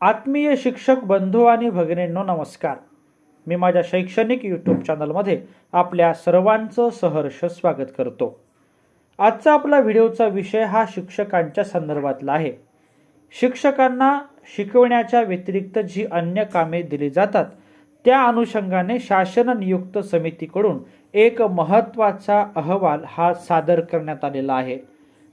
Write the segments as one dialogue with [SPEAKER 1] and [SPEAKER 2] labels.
[SPEAKER 1] आत्मीय शिक्षक बंधू आणि भगिनींनो नमस्कार. मी माझ्या शैक्षणिक यूट्यूब चॅनलमध्ये आपल्या सर्वांचं सहर्ष स्वागत करतो. आजचा आपला व्हिडिओचा विषय हा शिक्षकांच्या संदर्भातला आहे. शिक्षकांना शिकवण्याच्या व्यतिरिक्त जी अन्य कामे दिली जातात त्या अनुषंगाने शासन नियुक्त समितीकडून एक महत्त्वाचा अहवाल हा सादर करण्यात आलेला आहे.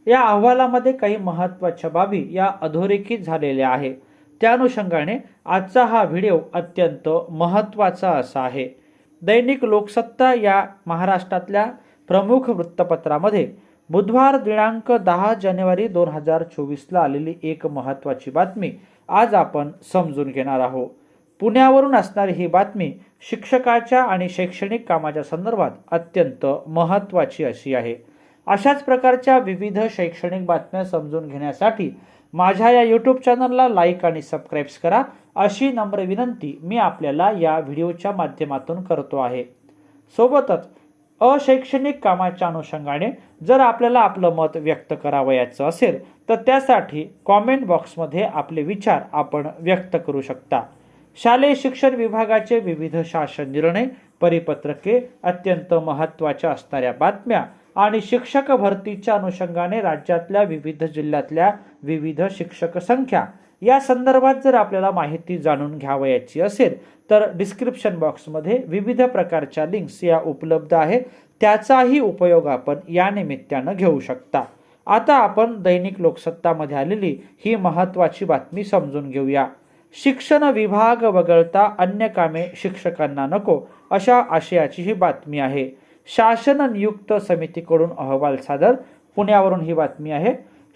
[SPEAKER 1] या अहवालामध्ये काही महत्त्वाच्या बाबी या अधोरेखित झालेल्या आहे त्या अनुषंगाने आजचा हा व्हिडिओ अत्यंत महत्त्वाचा असा आहे. दैनिक लोकसत्ता या महाराष्ट्रातल्या प्रमुख वृत्तपत्रामध्ये बुधवार दिनांक दहा जानेवारी दोन हजार चोवीसला आलेली एक महत्त्वाची बातमी आज आपण समजून घेणार आहोत. पुण्यावरून असणारी ही बातमी शिक्षकाच्या आणि शैक्षणिक कामाच्या संदर्भात अत्यंत महत्त्वाची अशी आहे. अशाच प्रकारच्या विविध शैक्षणिक बातम्या समजून घेण्यासाठी माझ्या या यूट्यूब चॅनलला लाईक आणि सबस्क्राईब्स करा. अशी नम्र विनंती मी आपल्याला या व्हिडिओच्या माध्यमातून करतो आहे. सोबतच अशैक्षणिक कामाच्या अनुषंगाने जर आपल्याला आपलं मत व्यक्त करावयाचं असेल तर त्यासाठी कॉमेंट बॉक्समध्ये आपले विचार आपण व्यक्त करू शकता. शालेय शिक्षण विभागाचे विविध शासन निर्णय परिपत्रके अत्यंत महत्त्वाच्या असणाऱ्या बातम्या आणि शिक्षक भरतीच्या अनुषंगाने राज्यातल्या विविध जिल्ह्यातल्या विविध शिक्षक संख्या. या संदर्भात जर आपल्याला माहिती जाणून घ्यावयाची असेल तर डिस्क्रिप्शन बॉक्समध्ये विविध प्रकारच्या लिंक्स या उपलब्ध आहेत. त्याचाही उपयोग आपण या निमित्तानं घेऊ शकता. आता आपण दैनिक लोकसत्तामध्ये आलेली ही महत्त्वाची बातमी समजून घेऊया. शिक्षण विभाग वगळता अन्य कामे शिक्षकांना नको अशा आशयाची ही बातमी आहे. शासन नियुक्त समितीकडून अहवाल सादर. पुण्यावरून ही बातमी आहे.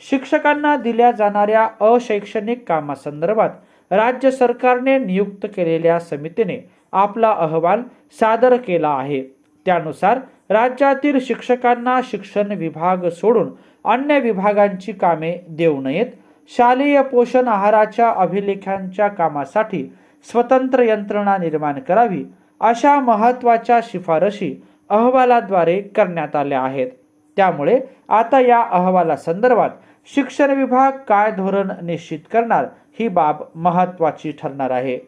[SPEAKER 1] शिक्षकांना दिल्या जाणाऱ्या अशैक्षणिक कामासंदर्भात राज्य सरकारने नियुक्त केलेल्या समितीने आपला अहवाल सादर केला आहे. त्यानुसार राज्यातील शिक्षकांना शिक्षण विभाग सोडून अन्य विभागांची कामे देऊ नयेत. शालेय पोषण आहाराच्या अभिलेखांच्या कामासाठी स्वतंत्र यंत्रणा निर्माण करावी अशा महत्त्वाच्या शिफारशी अहवालाद्वारे करण्यात आल्या आहेत. त्यामुळे आता या अहवालासंदर्भात शिक्षण विभाग काय धोरण निश्चित करणार ही बाब महत्त्वाची ठरणार आहे.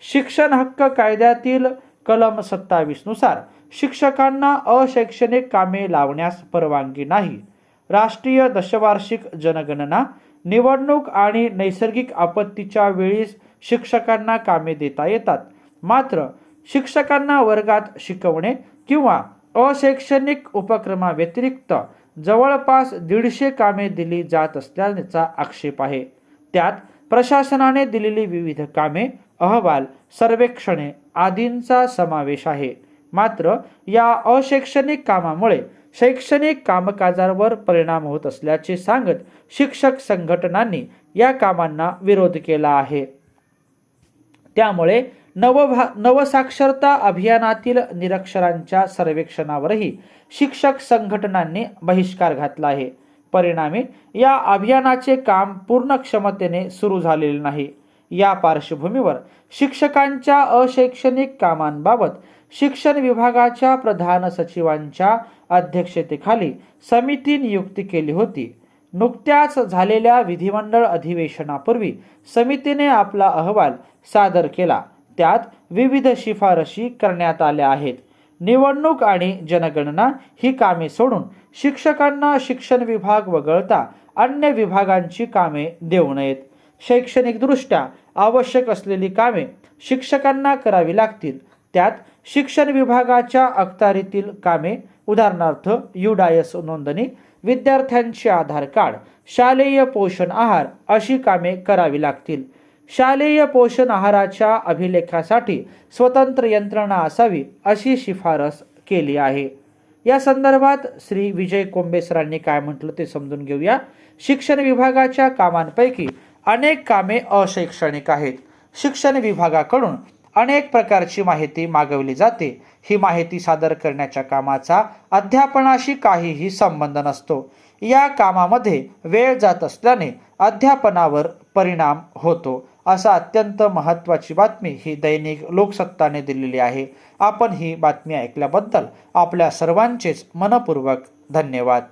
[SPEAKER 1] शिक्षण हक्क कायद्यातील कलम सत्तावीसनुसार शिक्षकांना अशैक्षणिक कामे लावण्यास परवानगी नाही. राष्ट्रीय दशवार्षिक जनगणना निवडणूक आणि नैसर्गिक आपत्तीच्या वेळीस शिक्षकांना कामे देता येतात. मात्र शिक्षकांना वर्गात शिकवणे किंवा अशैक्षणिक उपक्रमाव्यतिरिक्त जवळपास दीडशे कामे दिली जात असल्याचा आक्षेप आहे. त्यात प्रशासनाने दिलेली विविध कामे अहवाल सर्वेक्षणे आदींचा समावेश आहे. मात्र या अशैक्षणिक कामामुळे शैक्षणिक कामकाजावर परिणाम होत असल्याचे सांगत शिक्षक संघटनांनी या कामांना विरोध केला आहे. त्यामुळे नवभा नवसाक्षरता अभियानातील निरक्षरांच्या सर्वेक्षणावरही शिक्षक संघटनांनी बहिष्कार घातला आहे. परिणामी या अभियानाचे काम पूर्ण क्षमतेने सुरू झालेले नाही. या पार्श्वभूमीवर शिक्षकांच्या अशैक्षणिक कामांबाबत शिक्षण विभागाच्या प्रधान सचिवांच्या अध्यक्षतेखाली समिती नियुक्ती केली होती. नुकत्याच झालेल्या विधिमंडळ अधिवेशनापूर्वी समितीने आपला अहवाल सादर केला. त्यात विविध शिफारशी करण्यात आल्या आहेत. निवडणूक आणि जनगणना ही कामे सोडून शिक्षकांना शिक्षण विभाग वगळता अन्य विभागांची कामे देऊ नयेत. शैक्षणिकदृष्ट्या आवश्यक असलेली कामे शिक्षकांना करावी लागतील. त्यात शिक्षण विभागाच्या अखत्यारीतील कामे उदाहरणार्थ युडायस नोंदणी विद्यार्थ्यांचे आधार कार्ड शालेय पोषण आहार अशी कामे करावी लागतील. शालेय पोषण आहाराच्या अभिलेखासाठी स्वतंत्र यंत्रणा असावी अशी शिफारस केली आहे. या संदर्भात श्री विजय कोंबेसरांनी काय म्हटलं ते समजून घेऊया. शिक्षण विभागाच्या कामांपैकी अनेक कामे अशैक्षणिक आहेत. शिक्षण विभागाकडून अनेक प्रकारची माहिती मागवली जाते. ही माहिती सादर करण्याच्या कामाचा अध्यापनाशी काहीही संबंध नसतो. या कामामध्ये वेळ जात असल्याने अध्यापनावर परिणाम होतो. असा अत्यंत महत्त्वाची बातमी ही दैनिक लोकसत्ताने दिलेली आहे. आपण ही बातमी ऐकल्याबद्दल आपल्या सर्वांचेच मनपूर्वक धन्यवाद.